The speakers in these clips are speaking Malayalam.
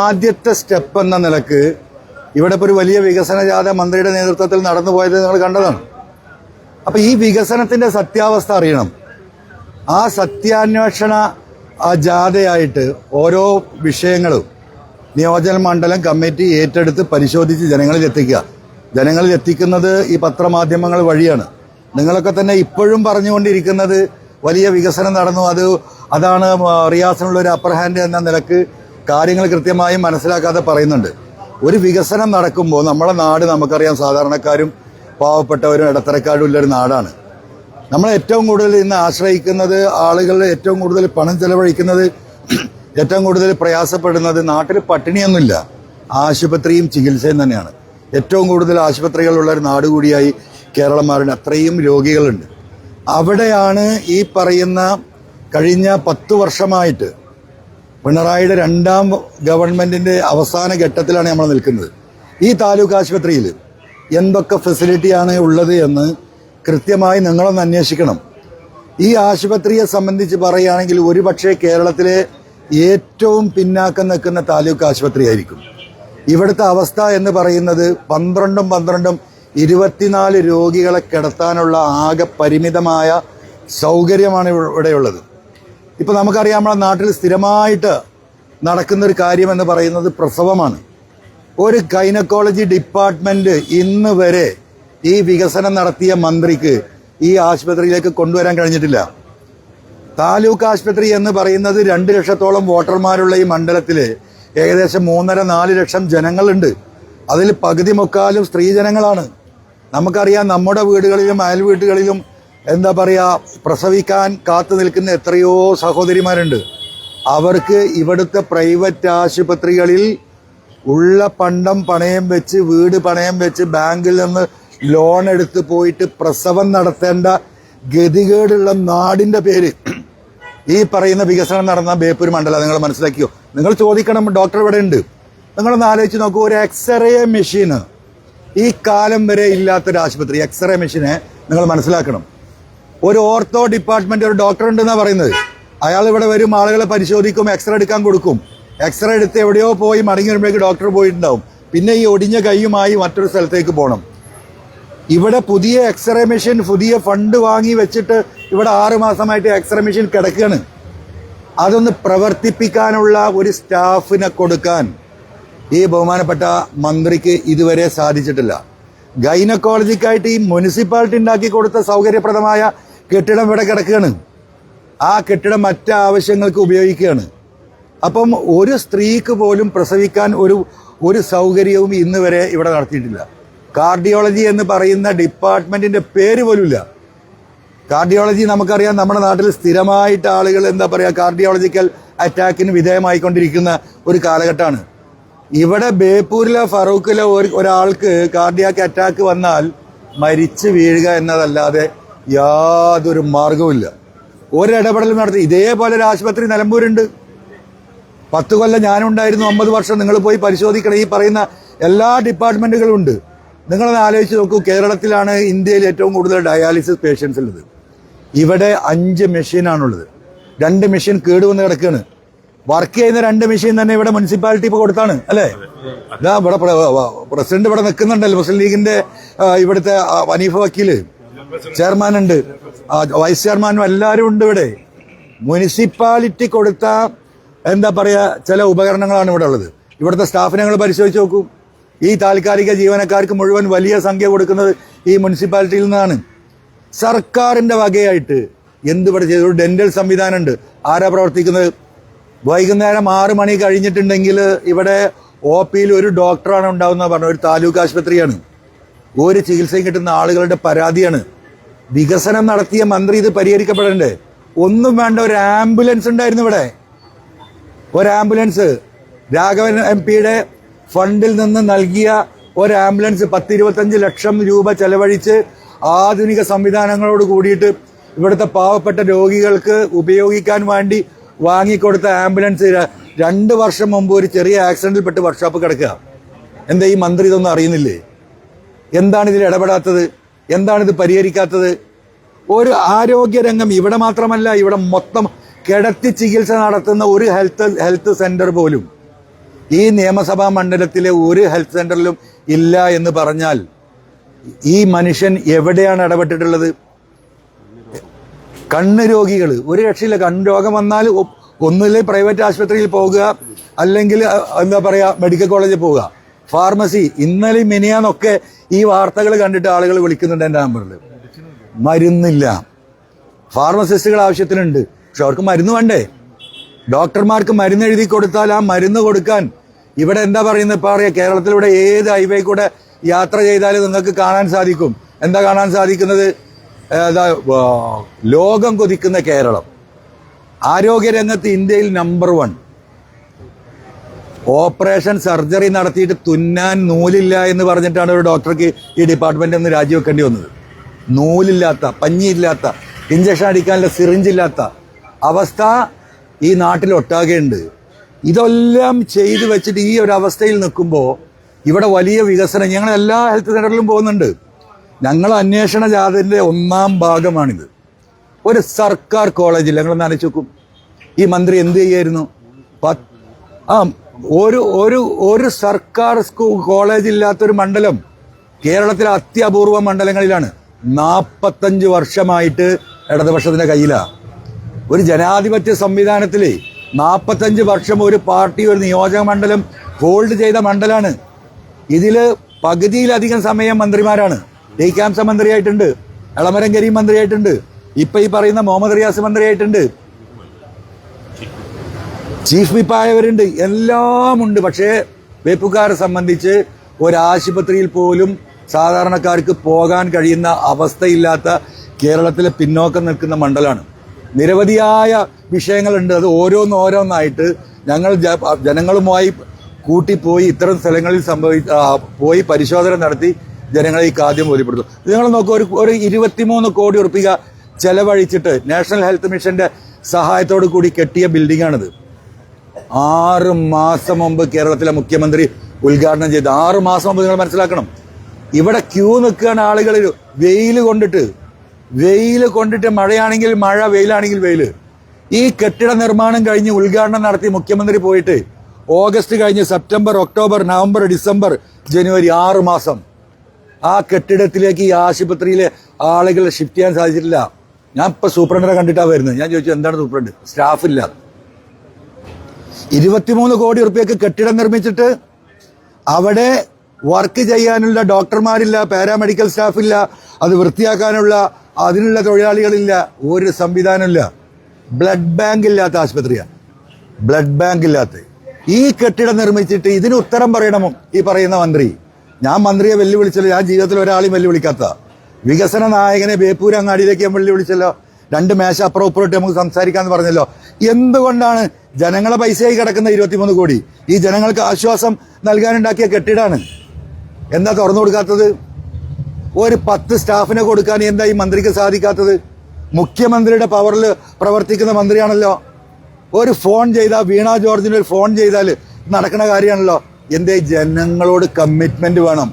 ആദ്യത്തെ സ്റ്റെപ്പ് എന്ന നിലയ്ക്ക് ഇവിടെ ഇപ്പോൾ ഒരു വലിയ വികസന ജാഥ മന്ത്രിയുടെ നേതൃത്വത്തിൽ നടന്നു പോയത് നിങ്ങൾ കണ്ടതാണ്. അപ്പൊ ഈ വികസനത്തിന്റെ സത്യാവസ്ഥ അറിയണം. ആ സത്യാന്വേഷണ ജാഥയായിട്ട് ഓരോ വിഷയങ്ങളും നിയോജന മണ്ഡലം കമ്മിറ്റി ഏറ്റെടുത്ത് പരിശോധിച്ച് ജനങ്ങളിൽ എത്തിക്കുക. ജനങ്ങളിൽ എത്തിക്കുന്നത് ഈ പത്രമാധ്യമങ്ങൾ വഴിയാണ്. നിങ്ങളൊക്കെ തന്നെ ഇപ്പോഴും പറഞ്ഞുകൊണ്ടിരിക്കുന്നത് വലിയ വികസനം നടന്നു. അത് അതാണ് റിയാസിനുള്ള ഒരു അപ്പർ ഹാൻഡ് എന്ന നിലയ്ക്ക് കാര്യങ്ങൾ കൃത്യമായി മനസ്സിലാക്കാതെ പറയുന്നുണ്ട്. ഒരു വികസനം നടക്കുമ്പോൾ നമ്മുടെ നാട് നമുക്കറിയാം സാധാരണക്കാരും പാവപ്പെട്ടവരും ഇടത്തരക്കാരും ഉള്ളൊരു നാടാണ്. നമ്മൾ ഏറ്റവും കൂടുതൽ ഇന്ന് ആശ്രയിക്കുന്നത് ആളുകൾ ഏറ്റവും കൂടുതൽ പണം ചെലവഴിക്കുന്നത് ഏറ്റവും കൂടുതൽ പ്രയാസപ്പെടുന്നത് നാട്ടിൽ പട്ടിണിയൊന്നുമില്ല. ആശുപത്രിയും ചികിത്സയും തന്നെയാണ്. ഏറ്റവും കൂടുതൽ ആശുപത്രികളുള്ള ഒരു നാട് കൂടിയായി കേരളം മാറിന് അത്രയും രോഗികളുണ്ട്. അവിടെയാണ് ഈ പറയുന്ന കഴിഞ്ഞ പത്ത് വർഷമായിട്ട് പിണറായിയുടെ രണ്ടാം ഗവൺമെന്റിന്റെ അവസാന ഘട്ടത്തിലാണ് നമ്മൾ നിൽക്കുന്നത്. ഈ താലൂക്ക് ആശുപത്രിയിൽ എന്തൊക്കെ ഫെസിലിറ്റിയാണ് ഉള്ളത് എന്ന് കൃത്യമായി നിങ്ങളൊന്ന് അന്വേഷിക്കണം. ഈ ആശുപത്രിയെ സംബന്ധിച്ച് പറയുകയാണെങ്കിൽ ഒരുപക്ഷെ കേരളത്തിലെ ഏറ്റവും പിന്നാക്കം നിൽക്കുന്ന താലൂക്ക് ആശുപത്രി ആയിരിക്കും ഇവിടുത്തെ അവസ്ഥ എന്ന് പറയുന്നത് പന്ത്രണ്ടും പന്ത്രണ്ടും ഇരുപത്തിനാല് രോഗികളെ കിടത്താനുള്ള ആകെ പരിമിതമായ സൗകര്യമാണ് ഇവ- ഇവിടെയുള്ളത്. ഇപ്പൊ നമുക്കറിയാം നമ്മുടെ നാട്ടിൽ സ്ഥിരമായിട്ട് നടക്കുന്നൊരു കാര്യമെന്ന് കാര്യം പറയുന്നത് പ്രസവമാണ്. ഒരു ഗൈനക്കോളജി ഡിപ്പാർട്ട്മെന്റ് ഇന്ന് വരെ ഈ വികസനം നടത്തിയ മന്ത്രിക്ക് ഈ ആശുപത്രിയിലേക്ക് കൊണ്ടുവരാൻ കഴിഞ്ഞിട്ടില്ല. താലൂക്ക് ആശുപത്രി എന്ന് പറയുന്നത് രണ്ട് ലക്ഷത്തോളം വോട്ടർമാരുള്ള ഈ മണ്ഡലത്തിൽ ഏകദേശം മൂന്നര നാല് ലക്ഷം ജനങ്ങളുണ്ട്. അതിൽ പകുതി മുക്കാലും സ്ത്രീജനങ്ങളാണ് നമുക്കറിയാം നമ്മുടെ വീടുകളിലും അയൽ വീട്ടുകളിലും എന്താ പറയുക പ്രസവിക്കാൻ കാത്തു നിൽക്കുന്ന എത്രയോ സഹോദരിമാരുണ്ട്. അവർക്ക് ഇവിടുത്തെ പ്രൈവറ്റ് ആശുപത്രികളിൽ ഉള്ള പണ്ടം പണയം വെച്ച് വീട് പണയം വെച്ച് ബാങ്കിൽ നിന്ന് ലോൺ എടുത്ത് പോയിട്ട് പ്രസവം നടത്തേണ്ട ഗതികേടുള്ള നാടിന്റെ പേര്. ഈ പറയുന്ന വികസനം നടന്ന ബേപ്പൂർ മണ്ഡലം നിങ്ങൾ മനസ്സിലാക്കിയോ? നിങ്ങൾ ചോദിക്കണം ഡോക്ടർ ഇവിടെ ഉണ്ട്. നിങ്ങളൊന്ന് ആലോചിച്ച് നോക്കൂ ഒരു എക്സ്റേ മെഷീന് ഈ കാലം വരെ ഇല്ലാത്തൊരു ആശുപത്രി എക്സ്റേ മെഷീനെ നിങ്ങൾ മനസ്സിലാക്കണം. ഒരു ഓർത്തോ ഡിപ്പാർട്ട്മെന്റ് ഒരു ഡോക്ടർ ഉണ്ടെന്നാണ് പറയുന്നത്. അയാൾ ഇവിടെ വരും ആളുകളെ പരിശോധിക്കും എക്സ്റേ എടുക്കാൻ കൊടുക്കും. എക്സ്റേ എടുത്ത് എവിടെയോ പോയി മടങ്ങി വരുമ്പോഴേക്ക് ഡോക്ടർ പോയിട്ടുണ്ടാവും. പിന്നെ ഈ ഒടിഞ്ഞ കൈയുമായി മറ്റൊരു സ്ഥലത്തേക്ക് പോകണം ഇവിടെ പുതിയ എക്സ്റേ മെഷീൻ പുതിയ ഫണ്ട് വാങ്ങി വെച്ചിട്ട് ഇവിടെ ആറു മാസമായിട്ട് എക്സ്റേ മെഷീൻ കിടക്കുകയാണ്. അതൊന്ന് പ്രവർത്തിപ്പിക്കാനുള്ള ഒരു സ്റ്റാഫിനെ കൊടുക്കാൻ ഈ ബഹുമാനപ്പെട്ട മന്ത്രിക്ക് ഇതുവരെ സാധിച്ചിട്ടില്ല. ഗൈനക്കോളജിക്കായിട്ട് ഈ മുനിസിപ്പാലിറ്റി ഉണ്ടാക്കി കൊടുത്ത സൗകര്യപ്രദമായ കെട്ടിടം ഇവിടെ കിടക്കുകയാണ്. ആ കെട്ടിടം മറ്റ് ആവശ്യങ്ങൾക്ക് ഉപയോഗിക്കുകയാണ്. അപ്പം ഒരു സ്ത്രീക്ക് പോലും പ്രസവിക്കാൻ ഒരു ഒരു സൗകര്യവും ഇന്ന് വരെ ഇവിടെ നടത്തിയിട്ടില്ല. കാർഡിയോളജി എന്ന് പറയുന്ന ഡിപ്പാർട്ട്മെന്റിന്റെ പേര് പോലുമില്ല. കാർഡിയോളജി നമുക്കറിയാം നമ്മുടെ നാട്ടിൽ സ്ഥിരമായിട്ട് ആളുകൾ എന്താ പറയുക കാർഡിയോളജിക്കൽ അറ്റാക്കിന് വിധേയമായിക്കൊണ്ടിരിക്കുന്ന ഒരു കാലഘട്ടമാണ്. ഇവിടെ ബേപ്പൂരിലെ ഫറൂഖിലെ ഒരാൾക്ക് കാർഡിയാക്ക് അറ്റാക്ക് വന്നാൽ മരിച്ചു വീഴുക എന്നതല്ലാതെ യാതൊരു മാർഗവുമില്ല ഒരിടപെടലും നടത്തി. ഇതേപോലെ ഒരു ആശുപത്രി നിലമ്പൂരുണ്ട്. പത്ത് കൊല്ലം ഞാനുണ്ടായിരുന്നു. അമ്പത് വർഷം നിങ്ങൾ പോയി പരിശോധിക്കണം. ഈ പറയുന്ന എല്ലാ ഡിപ്പാർട്ട്മെന്റുകളും ഉണ്ട്. നിങ്ങളത് ആലോചിച്ച് നോക്കൂ. കേരളത്തിലാണ് ഇന്ത്യയിൽ ഏറ്റവും കൂടുതൽ ഡയാലിസിസ് പേഷ്യൻസ് ഉള്ളത്. ഇവിടെ അഞ്ച് മെഷീനാണുള്ളത്. രണ്ട് മെഷീൻ കേടുവന്ന് കിടക്കുകയാണ് വർക്ക് ചെയ്യുന്ന രണ്ട് മെഷീൻ തന്നെ ഇവിടെ മുനിസിപ്പാലിറ്റി ഇപ്പോൾ കൊടുത്താണ്. അല്ലേ? ഇതാ ഇവിടെ പ്രസിഡന്റ് ഇവിടെ നിൽക്കുന്നുണ്ടല്ലോ. മുസ്ലിം ലീഗിന്റെ ഇവിടുത്തെ വനീഫ് വക്കീൽ. ചെയർമാൻ ഉണ്ട് വൈസ് ചെയർമാനും എല്ലാവരും ഉണ്ട് ഇവിടെ. മുനിസിപ്പാലിറ്റി കൊടുത്ത എന്താ പറയാ ചില ഉപകരണങ്ങളാണ് ഇവിടെ ഉള്ളത്. ഇവിടുത്തെ സ്റ്റാഫിനെ നിങ്ങൾ പരിശോധിച്ച് നോക്കും. ഈ താൽക്കാലിക ജീവനക്കാർക്ക് മുഴുവൻ വലിയ സംഖ്യ കൊടുക്കുന്നത് ഈ മുനിസിപ്പാലിറ്റിയിൽ നിന്നാണ്. സർക്കാരിന്റെ വകയായിട്ട് എന്തിവിടെ ചെയ്തു? ഒരു ഡെന്റൽ സംവിധാനം ഉണ്ട് ആരാ പ്രവർത്തിക്കുന്നത്? വൈകുന്നേരം ആറ് മണി കഴിഞ്ഞിട്ടുണ്ടെങ്കിൽ ഇവിടെ ഒ പിയിൽ ഒരു ഡോക്ടറാണ് ഉണ്ടാവുന്ന പറഞ്ഞ ഒരു താലൂക്ക് ആശുപത്രിയാണ്. ഒരു ചികിത്സയും കിട്ടുന്ന ആളുകളുടെ പരാതിയാണ്. വികസനം നടത്തിയ മന്ത്രി ഇത് പരിഹരിക്കപ്പെടേണ്ടേ. ഒന്നും വേണ്ട ഒരു ആംബുലൻസ് ഉണ്ടായിരുന്നു ഇവിടെ. ഒരു ആംബുലൻസ്. രാഘവൻ എം പിയുടെ ഫണ്ടിൽ നിന്ന് നൽകിയ ഒരു ആംബുലൻസ് പത്ത് ഇരുപത്തഞ്ച് ലക്ഷം രൂപ ചെലവഴിച്ച് ആധുനിക സംവിധാനങ്ങളോട് കൂടിയിട്ട് ഇവിടുത്തെ പാവപ്പെട്ട രോഗികൾക്ക് ഉപയോഗിക്കാൻ വേണ്ടി വാങ്ങിക്കൊടുത്ത ആംബുലൻസ് രണ്ട് വർഷം മുമ്പ് ഒരു ചെറിയ ആക്സിഡന്റിൽ പെട്ട് വർക്ക്ഷോപ്പ് കിടക്കുക. എന്താ ഈ മന്ത്രി ഇതൊന്നും അറിയുന്നില്ലേ? എന്താണ് ഇതിൽ ഇടപെടാത്തത്? എന്താണ് ഇത് പരിഹരിക്കാത്തത്? ഒരു ആരോഗ്യരംഗം ഇവിടെ മാത്രമല്ല ഇവിടെ മൊത്തം കിടത്തി ചികിത്സ നടത്തുന്ന ഒരു ഹെൽത്ത് ഹെൽത്ത് സെന്റർ പോലും ഈ നിയമസഭാ മണ്ഡലത്തിലെ ഒരു ഹെൽത്ത് സെന്ററിലും ഇല്ല എന്ന് പറഞ്ഞാൽ ഈ മനുഷ്യൻ എവിടെയാണ് ഇടപെട്ടിട്ടുള്ളത്? കണ്ണ് രോഗികൾ ഒരു രക്ഷയില്ല. കണ്ണ് രോഗം വന്നാൽ ഒന്നുമില്ലെങ്കിൽ പ്രൈവറ്റ് ആശുപത്രിയിൽ പോകുക അല്ലെങ്കിൽ എന്താ പറയാ മെഡിക്കൽ കോളേജിൽ പോവുക. ഫാർമസി. ഇന്നലെയും മിനിയാന്നൊക്കെ ഈ വാർത്തകൾ കണ്ടിട്ട് ആളുകൾ വിളിക്കുന്നുണ്ട് എന്റെ നമ്പറിൽ മരുന്നില്ല. ഫാർമസിസ്റ്റുകൾ ആവശ്യത്തിനുണ്ട്. പക്ഷെ അവർക്ക് മരുന്ന് വേണ്ടേ? ഡോക്ടർമാർക്ക് മരുന്ന് എഴുതി കൊടുത്താൽ ആ മരുന്ന് കൊടുക്കാൻ ഇവിടെ എന്താ പറയുന്നത്? ഇപ്പൊ അറിയാം കേരളത്തിലൂടെ ഏത് ഹൈവേ കൂടെ യാത്ര ചെയ്താലും നിങ്ങൾക്ക് കാണാൻ സാധിക്കും. എന്താ കാണാൻ സാധിക്കുന്നത്? ലോകം കൊതിക്കുന്ന കേരളം. ആരോഗ്യരംഗത്ത് ഇന്ത്യയിൽ നമ്പർ വൺ ഓപ്പറേഷൻ സർജറി നടത്തിയിട്ട് തുന്നാൻ നൂലില്ല എന്ന് പറഞ്ഞിട്ടാണ് ഒരു ഡോക്ടർക്ക് ഈ ഡിപ്പാർട്ട്മെന്റിൽ ഒന്ന് രാജിവെക്കേണ്ടി വന്നത്. നൂലില്ലാത്ത പഞ്ഞിയില്ലാത്ത ഇഞ്ചക്ഷൻ അടിക്കാനുള്ള സിറിഞ്ചില്ലാത്ത അവസ്ഥ ഈ ഉണ്ട് ഇതെല്ലാം ചെയ്തു വെച്ചിട്ട് ഈ ഒരു അവസ്ഥയിൽ നിൽക്കുമ്പോൾ ഇവിടെ വലിയ വികസനം ഞങ്ങൾ എല്ലാ ഹെൽത്ത് സെന്ററിലും പോകുന്നുണ്ട്. ഞങ്ങൾ അന്വേഷണ ജാഥന്റെ ഒന്നാം ഭാഗമാണിത്. ഒരു സർക്കാർ കോളേജിൽ ഞങ്ങൾ നനച്ചു ഈ മന്ത്രി എന്ത് ചെയ്യായിരുന്നു? ആ ഒരു ഒരു ഒരു സർക്കാർ സ്കൂൾ കോളേജ് ഇല്ലാത്തൊരു മണ്ഡലം കേരളത്തിലെ അത്യപൂർവ മണ്ഡലങ്ങളിലാണ് നാൽപ്പത്തഞ്ച് വർഷമായിട്ട് ഇടതുപക്ഷത്തിന്റെ കയ്യിലാണ് ഒരു ജനാധിപത്യ സംവിധാനത്തിൽ നാൽപ്പത്തഞ്ച് വർഷം ഒരു പാർട്ടി ഒരു നിയോജക മണ്ഡലം ഹോൾഡ് ചെയ്ത മണ്ഡലമാണ് ഇതിൽ പകുതിയിലധികം സമയം മന്ത്രിമാരാണ്. ഡേക്കാംസ മന്ത്രിയായിട്ടുണ്ട് എളമരം കരീം മന്ത്രിയായിട്ടുണ്ട് ഇപ്പം ഈ പറയുന്ന മുഹമ്മദ് റിയാസ് മന്ത്രിയായിട്ടുണ്ട് ചീഫ് വിപ്പായവരുണ്ട് എല്ലാം ഉണ്ട് പക്ഷേ വേപ്പുകാരെ സംബന്ധിച്ച് ഒരാശുപത്രിയിൽ പോലും സാധാരണക്കാർക്ക് പോകാൻ കഴിയുന്ന അവസ്ഥയില്ലാത്ത കേരളത്തിലെ പിന്നോക്കം നിൽക്കുന്ന മണ്ഡലമാണ്. നിരവധിയായ വിഷയങ്ങളുണ്ട്. അത് ഓരോന്നോരോന്നായിട്ട് ഞങ്ങൾ ജനങ്ങളുമായി കൂട്ടിപ്പോയി ഇത്തരം സ്ഥലങ്ങളിൽ സംഭവി പോയി പരിശോധന നടത്തി ജനങ്ങളെ ഈ കാദ്യം ബോധ്യപ്പെടുത്തും. നിങ്ങൾ നോക്കുക ഒരു ഒരു ഇരുപത്തിമൂന്ന് കോടി ഉറപ്പിക ചെലവഴിച്ചിട്ട് നാഷണൽ ഹെൽത്ത് മിഷന്റെ സഹായത്തോടു കൂടി കെട്ടിയ ബിൽഡിംഗാണിത് ആറ് മാസം മുമ്പ് കേരളത്തിലെ മുഖ്യമന്ത്രി ഉദ്ഘാടനം ചെയ്ത് ആറ് മാസം മുമ്പ് നിങ്ങൾ മനസ്സിലാക്കണം. ഇവിടെ ക്യൂ നിൽക്കുകയാണ് ആളുകൾ. വെയിൽ കൊണ്ടിട്ട് വെയിൽ കൊണ്ടിട്ട് മഴയാണെങ്കിൽ മഴ വെയിലാണെങ്കിൽ വെയിൽ. ഈ കെട്ടിട നിർമ്മാണം കഴിഞ്ഞ് ഉദ്ഘാടനം നടത്തി മുഖ്യമന്ത്രി പോയിട്ട് ഓഗസ്റ്റ് കഴിഞ്ഞ് സെപ്റ്റംബർ ഒക്ടോബർ നവംബർ ഡിസംബർ ജനുവരി ആറ് മാസം. ആ കെട്ടിടത്തിലേക്ക് ഈ ആശുപത്രിയിലെ ആളുകളെ ഷിഫ്റ്റ് ചെയ്യാൻ സാധിച്ചിട്ടില്ല. ഞാൻ ഇപ്പൊ സൂപ്രണ്ടിനെ കണ്ടിട്ടാ വരുന്നത്. ഞാൻ ചോദിച്ചു എന്താണ് സൂപ്രണ്ട്? സ്റ്റാഫില്ല. ഇരുപത്തിമൂന്ന് കോടി റുപ്യക്ക് കെട്ടിടം നിർമ്മിച്ചിട്ട് അവിടെ വർക്ക് ചെയ്യാനുള്ള ഡോക്ടർമാരില്ല പാരാമെഡിക്കൽ സ്റ്റാഫില്ല അത് വൃത്തിയാക്കാനുള്ള അതിനുള്ള തൊഴിലാളികളില്ല ഒരു സംവിധാനമില്ല ബ്ലഡ് ബാങ്ക് ഇല്ലാത്ത ആശുപത്രിയാണ് ബ്ലഡ് ബാങ്ക് ഇല്ലാത്ത. ഈ കെട്ടിടം നിർമ്മിച്ചിട്ട് ഇതിന് ഉത്തരം പറയണമോ? ഈ പറയുന്ന മന്ത്രി. ഞാൻ മന്ത്രിയെ വെല്ലുവിളിച്ചല്ലോ ഞാൻ ജീവിതത്തിൽ ഒരാളെയും വെല്ലുവിളിക്കാത്ത വികസന നായകനെ ബേപ്പൂർ അങ്ങാടിയിലേക്ക് ഞാൻ വെല്ലുവിളിച്ചല്ലോ. രണ്ട് മേശ അപ്പുറം ഉപ്പുറട്ട് നമുക്ക് സംസാരിക്കാന്ന് പറഞ്ഞല്ലോ. എന്തുകൊണ്ടാണ് ജനങ്ങളെ പൈസയായി കിടക്കുന്ന ഇരുപത്തിമൂന്ന് കോടി? ഈ ജനങ്ങൾക്ക് ആശ്വാസം നൽകാനുണ്ടാക്കിയ കെട്ടിടാണ്. എന്താ തുറന്നു കൊടുക്കാത്തത്? ഒരു പത്ത് സ്റ്റാഫിനെ കൊടുക്കാൻ എന്താ ഈ മന്ത്രിക്ക് സാധിക്കാത്തത്? മുഖ്യമന്ത്രിയുടെ പവറിൽ പ്രവർത്തിക്കുന്ന മന്ത്രിയാണല്ലോ. ഒരു ഫോൺ ചെയ്താൽ വീണ ജോർജിന് ഒരു ഫോൺ ചെയ്താൽ നടക്കുന്ന കാര്യമാണല്ലോ. എന്തേ? ജനങ്ങളോട് കമ്മിറ്റ്മെന്റ് വേണം.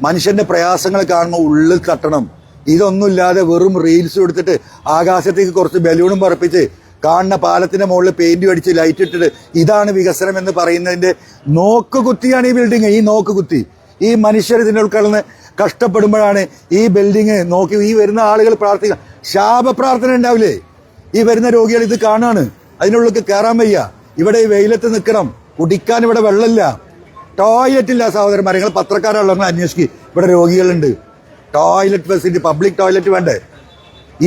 മനുഷ്യന്റെ പ്രയാസങ്ങൾ കാണുമ്പോൾ ഉള്ളിൽ തട്ടണം. ഇതൊന്നുമില്ലാതെ വെറും റീൽസ് എടുത്തിട്ട് ആകാശത്തേക്ക് കുറച്ച് ബലൂണും പറപ്പിച്ച് കാണുന്ന പാലത്തിന്റെ മുകളിൽ പെയിന്റ് അടിച്ച് ലൈറ്റ് ഇട്ടിട്ട് ഇതാണ് വികസനം എന്ന് പറയുന്നതിന്റെ നോക്ക് കുത്തിയാണ് ഈ ബിൽഡിങ് ഈ നോക്ക് കുത്തി. ഈ മനുഷ്യർ ഇതിന്റെ ഉൾക്കടന്ന് കഷ്ടപ്പെടുമ്പോഴാണ് ഈ ബിൽഡിങ് നോക്കി ഈ വരുന്ന ആളുകൾ പ്രാർത്ഥിക്കുക ശാപപ്രാർത്ഥന ഉണ്ടാവില്ലേ? ഈ വരുന്ന രോഗികൾ ഇത് കാണാണ്. അതിനുള്ളിൽ കയറാൻ വയ്യ. ഇവിടെ ഈ വെയിലത്ത് നിൽക്കണം. കുടിക്കാൻ ഇവിടെ വെള്ളമില്ല. ടോയ്ലറ്റ് ഇല്ല സഹോദരന്മാരെ. നിങ്ങൾ പത്രക്കാരുള്ള അന്വേഷിക്കും. ഇവിടെ രോഗികളുണ്ട്. ടോയ്ലറ്റ് ഫെസിലിറ്റി പബ്ലിക് ടോയ്ലറ്റ് വേണ്ടേ?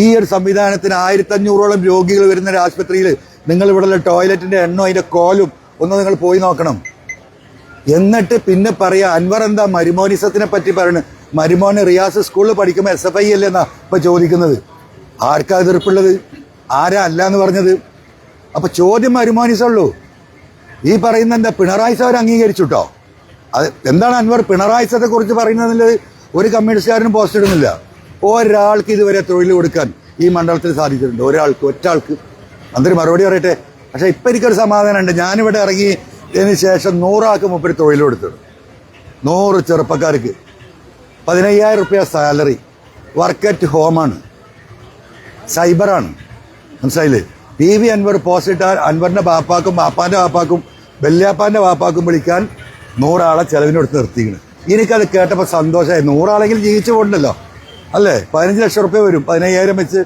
ഈ ഒരു സംവിധാനത്തിന് ആയിരത്തി അഞ്ഞൂറോളം രോഗികൾ വരുന്ന ഒരു ആശുപത്രിയിൽ നിങ്ങൾ ഇവിടെയുള്ള ടോയ്ലറ്റിന്റെ എണ്ണോ അതിന്റെ കോലും ഒന്ന് നിങ്ങൾ പോയി നോക്കണം. എന്നിട്ട് പിന്നെ പറയാ അൻവർ എന്താ മരുമോനിസത്തിനെ പറ്റി പറയുന്നത് മരുമോന് റിയാസ് സ്കൂളിൽ പഠിക്കുമ്പോൾ എസ് എഫ് ഐ അല്ലേ എന്നാ ഇപ്പൊ ചോദിക്കുന്നത്. ആർക്കാ എതിർപ്പുള്ളത് ആരാ അല്ല എന്ന് പറഞ്ഞത്? അപ്പൊ ചോദ്യം മരുമോനിസമുള്ളൂ ഈ പറയുന്ന എന്താ പിണറായി സാർ അംഗീകരിച്ചു കേട്ടോ അത് എന്താണ് അൻവർ പിണറായി സാറെ കുറിച്ച് പറയുന്നതിൽ ഒരു കമ്മ്യൂണിസ്റ്റുകാരനും പോസ്റ്റ് ഇടുന്നില്ല. ഒരാൾക്ക് ഇതുവരെ തൊഴിൽ കൊടുക്കാൻ ഈ മണ്ഡലത്തിൽ സാധിച്ചിട്ടുണ്ട്. ഒരാൾക്ക് ഒറ്റാൾക്ക്. മന്ത്രി മറുപടി പറയട്ടെ? പക്ഷെ ഇപ്പം എനിക്കൊരു സമാധാനമുണ്ട്. ഞാനിവിടെ ഇറങ്ങി ഇതിന് ശേഷം നൂറാൾക്ക് മുപ്പത് തൊഴിൽ കൊടുത്തു. നൂറ് ചെറുപ്പക്കാർക്ക്. പതിനയ്യായിരം റുപ്യ സാലറി. വർക്ക് അറ്റ് ഹോമാണ്. സൈബറാണ്. മനസ്സിലായില്ലേ? പി വി അൻവർ പോസ്റ്റ് ഇട്ടാൽ അൻവറിന്റെ ബാപ്പാക്കും ബാപ്പാന്റെ ബാപ്പാക്കും വെല്ലിയാപ്പാന്റെ ബാപ്പാക്കും വിളിക്കാൻ നൂറാളെ ചെലവിനെടുത്ത് നിർത്തിക്കണ് എനിക്കത് കേട്ടപ്പോൾ സന്തോഷമായി. നൂറാളെങ്കിലും ജീവിച്ചു പോകണ്ടല്ലോ അല്ലേ? പതിനഞ്ച് ലക്ഷം റുപ്യ വരും. പതിനയ്യായിരം വെച്ച്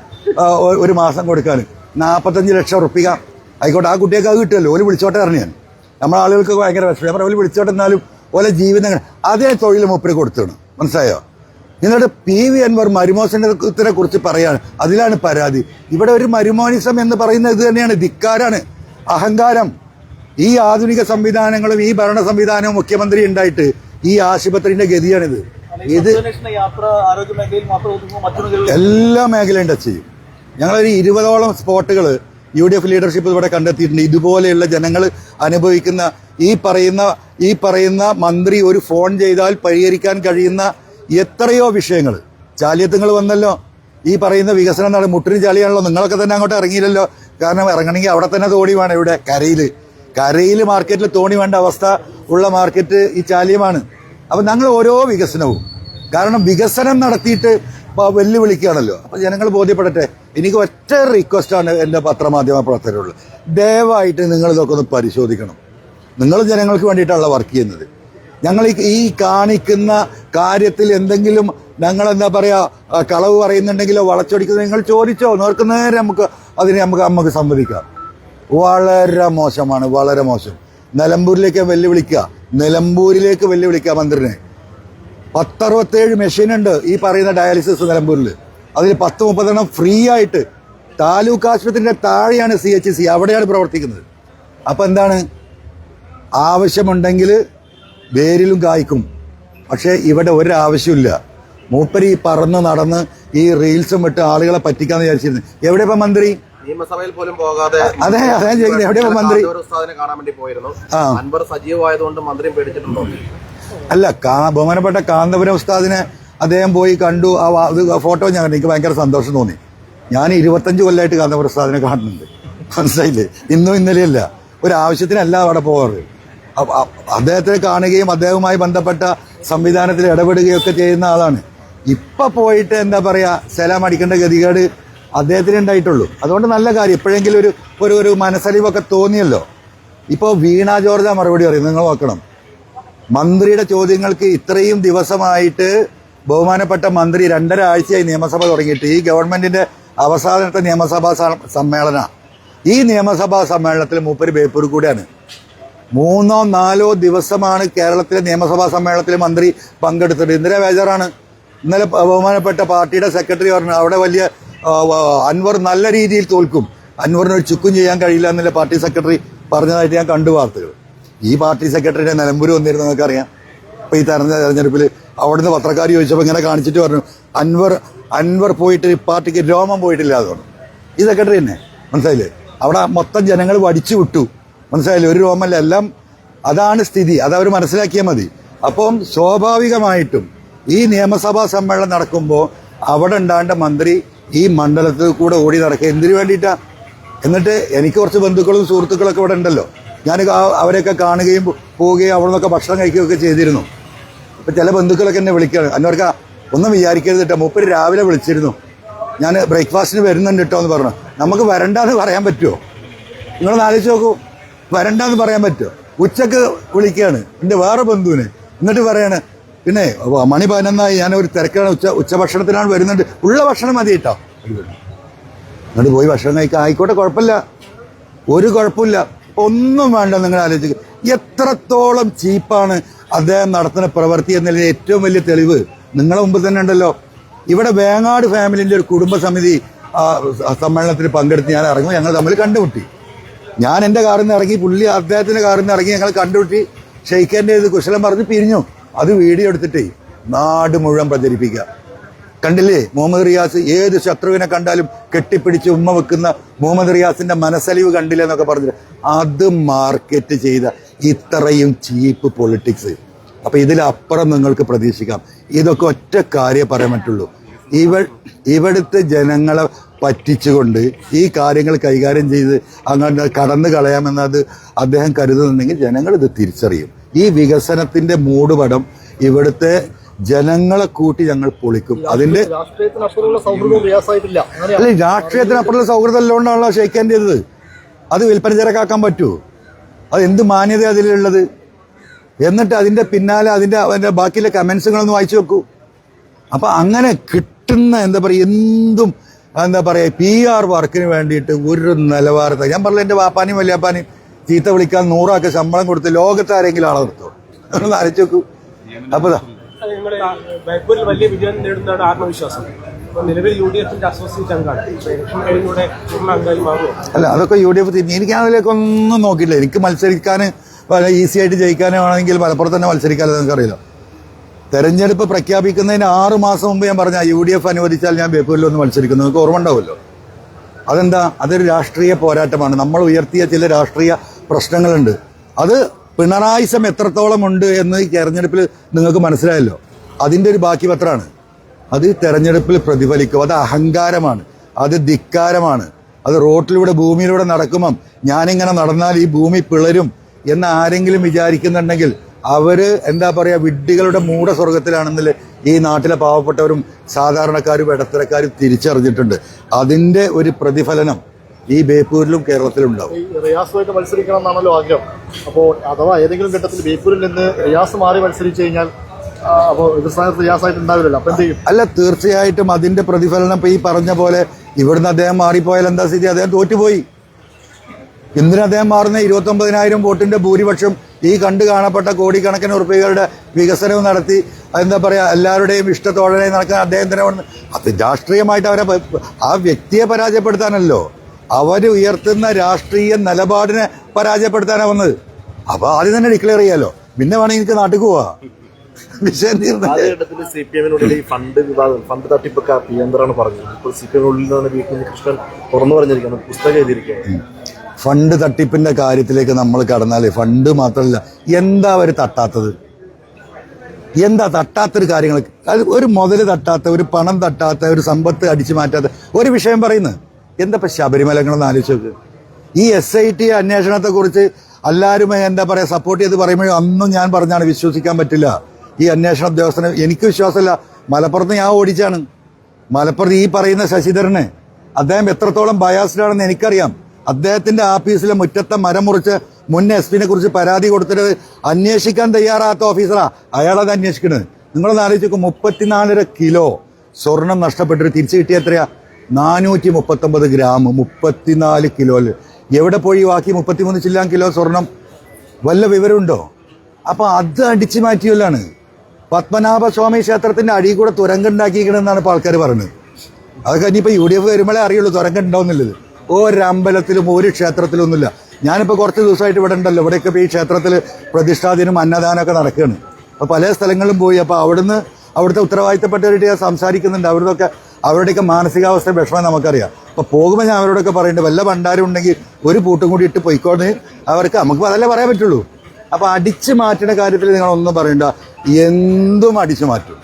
ഒരു മാസം കൊടുക്കാൻ. നാൽപ്പത്തഞ്ച് ലക്ഷം റുപ്യ ആയിക്കോട്ടെ ആ കുട്ടിയൊക്കെ അത് കിട്ടുമല്ലോ. ഓൽ വിളിച്ചോട്ടെ അറിഞ്ഞു ഞാൻ. നമ്മുടെ ആളുകൾക്ക് ഭയങ്കര വിഷമം. ഓൽ വിളിച്ചോട്ടെ എന്നാലും ഓലെ ജീവിതം അതേ തൊഴിലും മൂപ്പര് കൊടുത്താണ് മനസ്സിലായോ? എന്നിട്ട് പി വി അൻവർ മരുമോസനത്തിനെ കുറിച്ച് പറയാണ്. അതിലാണ് പരാതി. ഇവിടെ ഒരു മരുമോനിസം എന്ന് പറയുന്നത് ഇത് തന്നെയാണ്. ധിക്കാരാണ്. അഹങ്കാരം. ഈ ആധുനിക സംവിധാനങ്ങളും ഈ ഭരണ സംവിധാനവും മുഖ്യമന്ത്രി ഉണ്ടായിട്ട് ഈ ആശുപത്രിന്റെ ഗതിയാണിത്. ഇത് എല്ലാ മേഖലയും ടച്ച് ചെയ്യും. ഞങ്ങളൊരു ഇരുപതോളം സ്പോട്ടുകൾ യു ഡി എഫ് ലീഡർഷിപ്പ് ഇവിടെ കണ്ടെത്തിയിട്ടുണ്ട്. ഇതുപോലെയുള്ള ജനങ്ങൾ അനുഭവിക്കുന്ന ഈ പറയുന്ന ഈ പറയുന്ന മന്ത്രി ഒരു ഫോൺ ചെയ്താൽ പരിഹരിക്കാൻ കഴിയുന്ന എത്രയോ വിഷയങ്ങൾ ചാലിയത്തുങ്ങൾ വന്നല്ലോ. ഈ പറയുന്ന വികസനം നട മുട്ടിന് ചാലിയാണല്ലോ. നിങ്ങളൊക്കെ തന്നെ അങ്ങോട്ട് ഇറങ്ങിയില്ലല്ലോ. കാരണം ഇറങ്ങണമെങ്കിൽ അവിടെ തന്നെ തോടി വേണം ഇവിടെ കരയിൽ കരയിൽ മാർക്കറ്റിൽ തോണി വേണ്ട അവസ്ഥ ഉള്ള മാർക്കറ്റ് ഈ ചാലിയമാണ് അപ്പം ഞങ്ങൾ ഓരോ വികസനവും കാരണം വികസനം നടത്തിയിട്ട് വെല്ലുവിളിക്കുകയാണല്ലോ. അപ്പം ജനങ്ങൾ ബോധ്യപ്പെടട്ടെ എനിക്ക് ഒറ്റ റിക്വസ്റ്റാണ് എന്റെ പത്രമാധ്യമ പ്രവർത്തകരുള്ളത് ദയവായിട്ട് നിങ്ങൾ ഇതൊക്കെ ഒന്ന് പരിശോധിക്കണം. നിങ്ങൾ ജനങ്ങൾക്ക് വേണ്ടിയിട്ടാണല്ലോ വർക്ക് ചെയ്യുന്നത്. ഞങ്ങൾ ഈ- ഈ കാണിക്കുന്ന കാര്യത്തിൽ എന്തെങ്കിലും ഞങ്ങൾ എന്താ പറയുക കളവ് പറയുന്നുണ്ടെങ്കിലോ വളച്ചൊടിക്കുന്നത് നിങ്ങൾ ചോദിച്ചോ നോർക്കുന്നേരം നേരെ നമുക്ക് അതിനെ നമുക്ക് നമുക്ക് സംവദിക്കാം. വളരെ മോശമാണ് വളരെ മോശം. നിലമ്പൂരിലേക്ക് വെല്ലുവിളിക്കുക. നിലമ്പൂരിലേക്ക് വെല്ലുവിളിക്കുക മന്ത്രിനെ. പത്തറുപത്തേഴ് മെഷീൻ ഉണ്ട് ഈ പറയുന്ന ഡയാലിസിസ് നിലമ്പൂരിൽ അതിൽ പത്ത് മുപ്പതെണ്ണം ഫ്രീ ആയിട്ട് താലൂക്ക് ആശുപത്രിന്റെ താഴെയാണ് സി എച്ച് സി അവിടെയാണ് പ്രവർത്തിക്കുന്നത്. അപ്പം എന്താണ്? ആവശ്യമുണ്ടെങ്കിൽ വേരിലും കായ്ക്കും. പക്ഷേ ഇവിടെ ഒരാവശ്യമില്ല മൂപ്പര് ഈ പറന്ന് നടന്ന് ഈ റീൽസും ഇട്ട് ആളുകളെ പറ്റിക്കാന്ന് വിചാരിച്ചിരുന്നു. എവിടെ ഇപ്പം മന്ത്രി? നിയമസഭയിൽ പോലും പോകാതെ അതെ, അതെ എവിടെ മന്ത്രി? കാണാൻ വേണ്ടി പോയിരുന്നു. അൻവർ സജീവമായതുകൊണ്ട് മന്ത്രിയും പേടിച്ചിട്ടുണ്ടോ? അല്ല കാ ബഹുമാനപ്പെട്ട കാന്തപുരം ഉസ്താദിനെ അദ്ദേഹം പോയി കണ്ടു. ആ ഫോട്ടോ ഞാൻ എനിക്ക് ഭയങ്കര സന്തോഷം തോന്നി. ഞാൻ ഇരുപത്തഞ്ച് കൊല്ലമായിട്ട് കാന്തപുരം ഉസ്താദിനെ കാണുന്നുണ്ട്. മനസ്സിലായില്ലേ? ഇന്നും ഇന്നലെയല്ല. ഒരു ആവശ്യത്തിനല്ല അവിടെ പോകാറ്. അദ്ദേഹത്തെ കാണുകയും അദ്ദേഹവുമായി ബന്ധപ്പെട്ട സംവിധാനത്തിൽ ഇടപെടുകയും ഒക്കെ ചെയ്യുന്ന ആളാണ്. ഇപ്പൊ പോയിട്ട് എന്താ പറയാ സലാം അടിക്കേണ്ട ഗതികേട് അദ്ദേഹത്തിന് ഉണ്ടായിട്ടുള്ളൂ. അതുകൊണ്ട് നല്ല കാര്യം. ഇപ്പോഴെങ്കിലും ഒരു ഒരു ഒരു മനസ്സലിവൊക്കെ തോന്നിയല്ലോ. ഇപ്പോൾ വീണ ജോർജ മറുപടി പറയും. നിങ്ങൾ നോക്കണം മന്ത്രിയുടെ ചോദ്യങ്ങൾക്ക് ഇത്രയും ദിവസമായിട്ട് ബഹുമാനപ്പെട്ട മന്ത്രി രണ്ടര ആഴ്ചയായി നിയമസഭ തുടങ്ങിയിട്ട്. ഈ ഗവൺമെന്റിന്റെ അവസാനത്തെ നിയമസഭാ സമ്മേളന. ഈ നിയമസഭാ സമ്മേളനത്തിൽ മൂപ്പര് ബേപ്പൂർ കൂടെയാണ്. മൂന്നോ നാലോ ദിവസമാണ് കേരളത്തിലെ നിയമസഭാ സമ്മേളനത്തിൽ മന്ത്രി പങ്കെടുത്തത്. ഇന്ദിരാ ബേജറാണ്? ഇന്നലെ ബഹുമാനപ്പെട്ട പാർട്ടിയുടെ സെക്രട്ടറി പറഞ്ഞു അവിടെ വലിയ അൻവർ നല്ല രീതിയിൽ തോൽക്കും. അൻവറിന് ഒരു ചുക്കും ചെയ്യാൻ കഴിയില്ല എന്നല്ല പാർട്ടി സെക്രട്ടറി പറഞ്ഞതായിട്ട് ഞാൻ കണ്ടു വാർത്തകൾ. ഈ പാർട്ടി സെക്രട്ടറിയുടെ നിലമ്പൂർ വന്നിരുന്നു നമുക്കറിയാം ഇപ്പൊ ഈ തെരഞ്ഞ തെരഞ്ഞെടുപ്പിൽ അവിടുന്ന് പത്രക്കാർ ചോദിച്ചപ്പോൾ ഇങ്ങനെ കാണിച്ചിട്ട് പറഞ്ഞു അൻവർ അൻവർ പോയിട്ട് പാർട്ടിക്ക് രോമം പോയിട്ടില്ല അതുകൊണ്ട് ഈ സെക്രട്ടറി തന്നെ മനസ്സിലായില്ലേ? അവിടെ മൊത്തം ജനങ്ങൾ വടിച്ചു വിട്ടു. മനസ്സിലായില്ലേ? ഒരു രോമല്ല എല്ലാം അതാണ് സ്ഥിതി. അതവർ മനസ്സിലാക്കിയാൽ മതി. അപ്പം സ്വാഭാവികമായിട്ടും ഈ നിയമസഭാ സമ്മേളനം നടക്കുമ്പോൾ അവിടെ ഉണ്ടാകേണ്ട മന്ത്രി ഈ മണ്ഡലത്തിൽ കൂടെ ഓടി നടക്കുക. എന്തിനു വേണ്ടിയിട്ടാ? എന്നിട്ട് എനിക്ക് കുറച്ച് ബന്ധുക്കളും സുഹൃത്തുക്കളൊക്കെ ഇവിടെ ഉണ്ടല്ലോ. ഞാൻ അവരെയൊക്കെ കാണുകയും പോവുകയും അവിടെ നിന്നൊക്കെ ഭക്ഷണം കഴിക്കുകയൊക്കെ ചെയ്തിരുന്നു. ഇപ്പൊ ചില ബന്ധുക്കളൊക്കെ എന്നെ വിളിക്കുകയാണ് അന്നവർക്ക് ഒന്നും വിചാരിക്കരുത് കേട്ടോ. മൂപ്പര് രാവിലെ വിളിച്ചിരുന്നു. ഞാൻ ബ്രേക്ക്ഫാസ്റ്റിന് വരുന്നുണ്ട് കേട്ടോ എന്ന് പറഞ്ഞു. നമുക്ക് വരണ്ടെന്ന് പറയാൻ പറ്റുമോ നിങ്ങളൊന്ന് ആലോചിച്ച് നോക്കൂ. വരണ്ടെന്ന് പറയാൻ പറ്റുമോ ഉച്ചയ്ക്ക് വിളിക്കുകയാണ്. എന്റെ വേറെ ബന്ധുവിന്. എന്നിട്ട് പറയാണ് പിന്നെ മണി പതിനൊന്നായി ഞാൻ ഒരു തിരക്കാണ് ഉച്ച ഉച്ചഭക്ഷണത്തിനാണ് വരുന്നുണ്ട് ഉള്ള ഭക്ഷണം മതി കേട്ടോ. എന്നിട്ട് പോയി ഭക്ഷണം കഴിക്കാൻ. ആയിക്കോട്ടെ കുഴപ്പമില്ല. ഒരു കുഴപ്പമില്ല. ഒന്നും വേണ്ട നിങ്ങൾ ആലോചിക്കുക എത്രത്തോളം ചീപ്പാണ് അദ്ദേഹം നടത്തുന്ന പ്രവൃത്തി എന്നതിൽ ഏറ്റവും വലിയ തെളിവ്. നിങ്ങളെ മുമ്പ് തന്നെ ഉണ്ടല്ലോ. ഇവിടെ വേങ്ങാട് ഫാമിലിന്റെ ഒരു കുടുംബസമിതി സമ്മേളനത്തിൽ പങ്കെടുത്ത് ഞാൻ ഇറങ്ങും. ഞങ്ങൾ തമ്മിൽ കണ്ടുമുട്ടി. ഞാൻ എന്റെ കാറിൽ നിന്ന് ഇറങ്ങി പുള്ളി അദ്ദേഹത്തിന്റെ കാറിൽ നിന്ന് ഇറങ്ങി ഞങ്ങൾ കണ്ടുമുട്ടി. ഷെയ്ഖേന്റെ ഇത് കുശലം പറഞ്ഞ് പിരിഞ്ഞു. അത് വീഡിയോ എടുത്തിട്ടേ നാട് മുഴുവൻ പ്രചരിപ്പിക്കുക. കണ്ടില്ലേ? മുഹമ്മദ് റിയാസ് ഏത് ശത്രുവിനെ കണ്ടാലും കെട്ടിപ്പിടിച്ച് ഉമ്മ വെക്കുന്ന മുഹമ്മദ് റിയാസിന്റെ മനസ്സലിവ് കണ്ടില്ല എന്നൊക്കെ പറഞ്ഞിട്ട് അത് മാർക്കറ്റ് ചെയ്ത ഇത്രയും ചീപ്പ് പൊളിറ്റിക്സ് അപ്പൊ ഇതിലപ്പുറം നിങ്ങൾക്ക് പ്രതീക്ഷിക്കാം. ഇതൊക്കെ ഒറ്റ കാര്യം പറയാൻ പറ്റുള്ളൂ. ഇവ ഇവിടുത്തെ ജനങ്ങളെ പറ്റിച്ചുകൊണ്ട് ഈ കാര്യങ്ങൾ കൈകാര്യം ചെയ്ത് അങ്ങനെ കടന്നു കളയാമെന്നത് അദ്ദേഹം കരുതുന്നുണ്ടെങ്കിൽ ജനങ്ങൾ ഇത് തിരിച്ചറിയും. ഈ വികസനത്തിന്റെ മൂടുപടം ഇവിടുത്തെ ജനങ്ങളെ കൂട്ടി ഞങ്ങൾ പൊളിക്കും. അതിന്റെ അല്ല രാഷ്ട്രീയത്തിനപ്പുറമുള്ള സൗഹൃദം അല്ലോണ്ടാണല്ലോ ഷെയ്ക്കാൻ ചെയ്തത്? അത് വിൽപ്പന ചരക്കാക്കാൻ പറ്റുമോ അത് എന്ത് മാന്യത അതിലുള്ളത്? എന്നിട്ട് അതിന്റെ പിന്നാലെ അതിന്റെ അതിന്റെ ബാക്കിയുള്ള കമന്റ്സുകളൊന്ന് വായിച്ചു വെക്കൂ അപ്പൊ അങ്ങനെ കിട്ടുന്ന എന്താ പറയുക എന്തും എന്താ പറയുക പി ആർ വർക്കിന് വേണ്ടിയിട്ട് ഒരു നിലവാരത്തെ ഞാൻ പറഞ്ഞ എന്റെ വാപ്പാനും വല്യാപ്പാനും ചീത്ത വിളിക്കാൻ നൂറാക്ക് ശമ്പളം കൊടുത്ത് ലോകത്ത് ആരെങ്കിലും ആളെ നിർത്തോ? ഒന്ന് അരച്ചു നോക്കൂ അപ്പൊ ദാ, വലിയ വിജയം നേടുന്നതാണ് ആത്മവിശ്വാസം. ഇപ്പൊ നിലവിൽ യു ഡി എഫിന്റെ അസോസിയേറ്റ് അംഗമാണ് ഇപ്പൊ ഇലക്ഷൻ കഴിഞ്ഞൂടെ പൂർണ അംഗമായി മാറുമോ? അല്ല അതൊക്കെ യു ഡി എഫ് എനിക്ക് അതിലേക്കൊന്നും നോക്കിയില്ല എനിക്ക് മത്സരിക്കാൻ ഈസി ആയിട്ട് ജയിക്കാനാണെങ്കിൽ മലപ്പുറത്ത് തന്നെ മത്സരിക്കാമല്ലോ നിങ്ങൾക്കറിയില്ല തെരഞ്ഞെടുപ്പ് പ്രഖ്യാപിക്കുന്നതിന് ആറ് മാസം മുമ്പ് ഞാൻ പറഞ്ഞ യു ഡി എഫ് അനുവദിച്ചാൽ ഞാൻ ബേപ്പൂരിൽ ഒന്ന് മത്സരിക്കുന്നു. നിങ്ങൾക്ക് ഓർമ്മ ഉണ്ടാവുമല്ലോ? അതെന്താ? അതൊരു രാഷ്ട്രീയ പോരാട്ടമാണ്. നമ്മൾ ഉയർത്തിയ ചില രാഷ്ട്രീയ പ്രശ്നങ്ങളുണ്ട്. അത് പിണറായി സം എത്രത്തോളം ഉണ്ട് എന്ന് ഈ തെരഞ്ഞെടുപ്പിൽ നിങ്ങൾക്ക് മനസ്സിലായല്ലോ. അതിന്റെ ഒരു ബാക്കി പത്രമാണ്. അത് തെരഞ്ഞെടുപ്പിൽ പ്രതിഫലിക്കും. അത് അഹങ്കാരമാണ്. അത് ധിക്കാരമാണ്. അത് റോട്ടിലൂടെ ഭൂമിയിലൂടെ നടക്കുമ്പം ഞാനിങ്ങനെ നടന്നാൽ ഈ ഭൂമി പിളരും എന്ന് ആരെങ്കിലും വിചാരിക്കുന്നുണ്ടെങ്കിൽ അവർ എന്താ പറയുക വിഡ്ഢികളുടെ മൂഢസ്വർഗത്തിലാണെന്നിൽ ഈ നാട്ടിലെ പാവപ്പെട്ടവരും സാധാരണക്കാരും ഇടത്തരക്കാരും തിരിച്ചറിഞ്ഞിട്ടുണ്ട്. അതിന്റെ ഒരു പ്രതിഫലനം ഈ ബേപ്പൂരിലും കേരളത്തിലും ഉണ്ടാവും റിയാസുമായിട്ട് മത്സരിക്കണം എന്നാണല്ലോ ആഗ്രഹം. അപ്പോൾ അഥവാ ഏതെങ്കിലും ഘട്ടത്തിൽ ബേപ്പൂരിൽ നിന്ന് റിയാസ് മാറി മത്സരിച്ചു കഴിഞ്ഞാൽ അപ്പോൾ എതിർസ്ഥാനത്ത് റിയാസായിട്ട് ഉണ്ടാവില്ലല്ലോ. അപ്പോൾ എന്ത് ചെയ്യും? അല്ല തീർച്ചയായിട്ടും അതിന്റെ പ്രതിഫലനം ഇപ്പൊ ഈ പറഞ്ഞ പോലെ ഇവിടുന്ന് അദ്ദേഹം മാറിപ്പോയാൽ എന്താ സ്ഥിതി? അദ്ദേഹം തോറ്റുപോയി. എന്തിനാ അദ്ദേഹം മാറുന്ന ഇരുപത്തി ഒമ്പതിനായിരം വോട്ടിന്റെ ഭൂരിപക്ഷം ഈ കണ്ടു കാണപ്പെട്ട കോടിക്കണക്കിന് ഉറുപ്പികളുടെ വികസനവും നടത്തി. എന്താ പറയാ എല്ലാവരുടെയും ഇഷ്ടത്തോടെ നടക്കാൻ അദ്ദേഹം തന്നെ അത് രാഷ്ട്രീയമായിട്ട് അവരെ ആ വ്യക്തിയെ പരാജയപ്പെടുത്താനല്ലോ. അവർ ഉയർത്തുന്ന രാഷ്ട്രീയ നിലപാടിനെ പരാജയപ്പെടുത്താനാ വന്നത്. അപ്പൊ ആദ്യം തന്നെ ഡിക്ലെയർ ചെയ്യാലോ. പിന്നെ വേണമെങ്കിൽ എനിക്ക് നാട്ടിൽ പോവാ. വിഷയം തീർന്നില്ലേ? സി പി എമ്മിനുള്ളിൽ ഈ ഫണ്ട് വിവാദം ഫണ്ട് തട്ടിപ്പൊക്കെ പ്രിയന്തറാണ് പറഞ്ഞത്. ഇപ്പോൾ സി പി എമ്മിനുള്ളിൽ നിന്നാണ് വി കൃഷ്ണൻ തുറന്നു പറഞ്ഞിരിക്കുകയാണ് പുസ്തകം എഴുതിയിരിക്കുകയാണ്. ഫണ്ട് തട്ടിപ്പിന്റെ കാര്യത്തിലേക്ക് നമ്മൾ കടന്നാലേ ഫണ്ട് മാത്രമല്ല എന്താ അവർ തട്ടാത്തത്? എന്താ തട്ടാത്തൊരു കാര്യങ്ങൾ ഒരു മുതൽ തട്ടാത്ത ഒരു പണം തട്ടാത്ത ഒരു സമ്പത്ത് അടിച്ചു മാറ്റാത്ത ഒരു വിഷയം പറയുന്നത്. എന്താ ശബരിമലങ്ങളെന്ന് ആലോചിച്ച് നോക്ക്. ഈ എസ് ഐ ടി അന്വേഷണത്തെ കുറിച്ച് എല്ലാവരും എന്താ പറയാ സപ്പോർട്ട് ചെയ്ത് പറയുമ്പോഴും അന്നും ഞാൻ പറഞ്ഞാണ് വിശ്വസിക്കാൻ പറ്റില്ല. ഈ അന്വേഷണ ഉദ്യോഗസ്ഥന് എനിക്ക് വിശ്വാസമില്ല. മലപ്പുറത്ത് ഞാൻ ഓടിച്ചാണ്. മലപ്പുറത്ത് ഈ പറയുന്ന ശശിധരന് അദ്ദേഹം എത്രത്തോളം ബയാസ്ഡാണെന്ന് എനിക്കറിയാം. അദ്ദേഹത്തിന്റെ ആഫീസിലെ മുറ്റത്തെ മരം മുറിച്ച് മുൻ എസ് പിനെ കുറിച്ച് പരാതി കൊടുത്തിട്ട് അന്വേഷിക്കാൻ തയ്യാറാത്ത ഓഫീസറാ അയാളത് അന്വേഷിക്കുന്നത് നിങ്ങളൊന്ന് ആലോചിച്ച് മുപ്പത്തിനാലര കിലോ സ്വർണം നഷ്ടപ്പെട്ടിട്ട് തിരിച്ചു കിട്ടിയ എത്രയാ? നാനൂറ്റി മുപ്പത്തൊമ്പത് ഗ്രാം മുപ്പത്തിനാല് കിലോ. എവിടെ പോയി ബാക്കി മുപ്പത്തിമൂന്ന് ചില്ലാം കിലോ സ്വർണം? വല്ല വിവരമുണ്ടോ? അപ്പോൾ അത് അടിച്ചു മാറ്റിയല്ലാണ് പത്മനാഭ സ്വാമി ക്ഷേത്രത്തിന്റെ അടിയിൽ കൂടെ തുരങ്കുണ്ടാക്കിയിരിക്കണമെന്നാണ് ഇപ്പോൾ ആൾക്കാർ പറയുന്നത് അതൊക്കെ ഇനിയിപ്പോൾ യു ഡി എഫ് വരുമ്പോഴേ അറിയുള്ളൂ തുരങ്കം ഉണ്ടാവുന്നില്ലത് ഒരമ്പലത്തിലും ഒരു ക്ഷേത്രത്തിലും ഒന്നുമില്ല. ഞാനിപ്പോൾ കുറച്ച് ദിവസമായിട്ട് ഇവിടെ ഉണ്ടല്ലോ. ഇവിടെയൊക്കെ ഈ ക്ഷേത്രത്തിൽ പ്രതിഷ്ഠാദിനും അന്നദാനമൊക്കെ നടക്കുകയാണ്. അപ്പോൾ പല സ്ഥലങ്ങളിലും പോയി. അപ്പോൾ അവിടുന്ന് അവിടുത്തെ ഉത്തരവാദിത്തപ്പെട്ടവരായിട്ട് സംസാരിക്കുന്നുണ്ട്. അവരുടെയൊക്കെ അവരുടെയൊക്കെ മാനസികാവസ്ഥ വിഷമം നമുക്കറിയാം. അപ്പോൾ പോകുമ്പോൾ ഞാൻ അവരോടൊക്കെ പറയുന്നുണ്ട് വല്ല ഭണ്ഡാരം ഉണ്ടെങ്കിൽ ഒരു പൂട്ടും കൂടി ഇട്ട് പൊയ്ക്കോന്ന് അവർക്ക് നമുക്ക് അതല്ലേ പറയാൻ പറ്റുള്ളൂ. അപ്പോൾ അടിച്ചു മാറ്റുന്ന കാര്യത്തിൽ നിങ്ങൾ ഒന്നും പറയണ്ട. എന്തും അടിച്ചു മാറ്റും.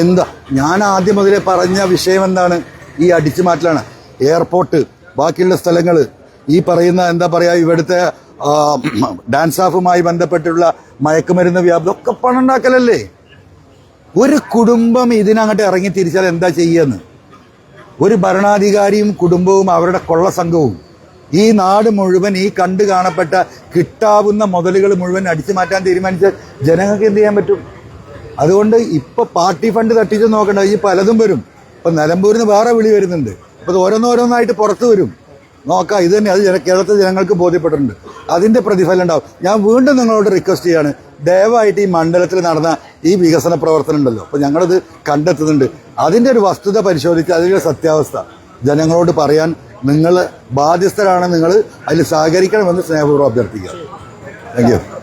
എന്താ? ഞാൻ ആദ്യം മുതലേ പറഞ്ഞ വിഷയം എന്താണ്? ഈ അടിച്ചു മാറ്റലാണ്. എയർപോർട്ട് ബാക്കിയുള്ള സ്ഥലങ്ങൾ ഈ പറയുന്ന എന്താ പറയുക ഇവിടുത്തെ ഡാൻസ് ഓഫുമായി ബന്ധപ്പെട്ടുള്ള മയക്കുമരുന്ന് വ്യാപനം ഒക്കെ പണം ഉണ്ടാക്കലല്ലേ ഒരു കുടുംബം ഇതിനങ്ങോട്ട് ഇറങ്ങി തിരിച്ചാൽ എന്താ ചെയ്യുന്നത് ഒരു ഭരണാധികാരിയും കുടുംബവും അവരുടെ കൊള്ള സംഘവും ഈ നാട് മുഴുവൻ ഈ കണ്ടു കാണപ്പെട്ട കിട്ടാവുന്ന മുതലുകൾ മുഴുവൻ അടിച്ചു മാറ്റാൻ തീരുമാനിച്ച ജനങ്ങൾക്ക് എന്ത് ചെയ്യാൻ പറ്റും? അതുകൊണ്ട് ഇപ്പൊ പാർട്ടി ഫണ്ട് തട്ടിച്ച് നോക്കണ്ട. ഈ പലതും വരും. ഇപ്പൊ നിലമ്പൂരിൽ വേറെ വിളി വരുന്നുണ്ട്. അപ്പൊ ഓരോന്നോരോന്നായിട്ട് പുറത്തു വരും. നോക്കാം ഇത് തന്നെ. അത് കേരളത്തിലെ ജനങ്ങൾക്ക് ബോധ്യപ്പെട്ടിട്ടുണ്ട്. അതിന്റെ പ്രതിഫലം ഉണ്ടാവും. ഞാൻ വീണ്ടും നിങ്ങളോട് റിക്വസ്റ്റ് ചെയ്യാണ്. ദയവായിട്ട് ഈ മണ്ഡലത്തിൽ നടന്ന ഈ വികസന പ്രവർത്തനം ഉണ്ടല്ലോ. അപ്പോൾ ഞങ്ങളത് കണ്ടെത്തുന്നുണ്ട്. അതിന്റെ ഒരു വസ്തുത പരിശോധിച്ച് അതിന്റെ സത്യാവസ്ഥ. ജനങ്ങളോട് പറയാൻ നിങ്ങൾ ബാധ്യസ്ഥരാണ് നിങ്ങൾ അതിൽ സഹകരിക്കണമെന്ന് സ്നേഹപൂർവം അഭ്യർത്ഥിക്കുക. Thank you